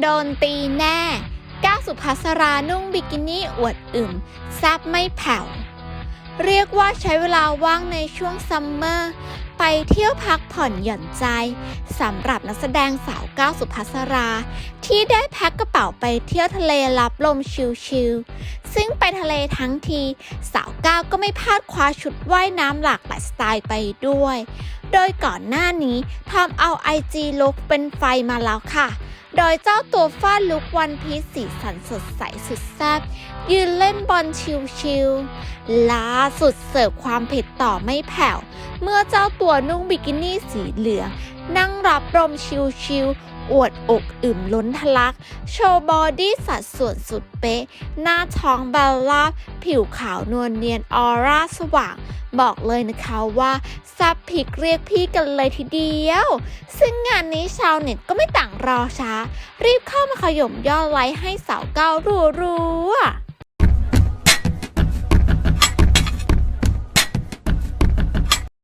โดนตีแน่ก้าวสุภัสรานุ่งบิกินี่อวดอึมแซบไม่แผ่ว เรียกว่าใช้เวลาว่างในช่วงซัมเมอร์ ไปเที่ยวพักผ่อนหย่อนใจสำหรับนักแสดงสาวก้าวสุภัสรา ที่ได้แพ็คกระเป๋าไปเที่ยวทะเลรับลมชิลๆซึ่งไปทะเลทั้งที สาวก้าวก็ไม่พลาดคว้าชุดว่ายน้ำหลากหลายสไตล์ไปด้วย โดยก่อนหน้านี้ทำเอา IG ลุกเป็นไฟมาแล้วค่ะโดยเจ้าตัวฟาดลุกวันพีซสีสันสดใสสุดแซ่บยืนเล่นบอลชิลๆล่าสุดเสิร์ฟความเผ็ดต่อไม่แผ่ว เมื่อเจ้าตัวนุ่งบิกินี่สีเหลือง นั่งรับลมชิลๆอวดอกอึมล้นทะลัก โชว์บอดี้สัดส่วนสุดเป๊ะ หน้าท้องบลล่าบผิวขาวนวลเนียนออร่าสว่างบอกเลยนะคะว่าซับพิกเรียกพี่กันเลยทีเดียว ซึ่งงานนี้ชาวเน็ตก็ไม่ต่างรอช้า รีบเข้ามาขย่มยอดไลค์ให้สาวเก้าวรัวๆ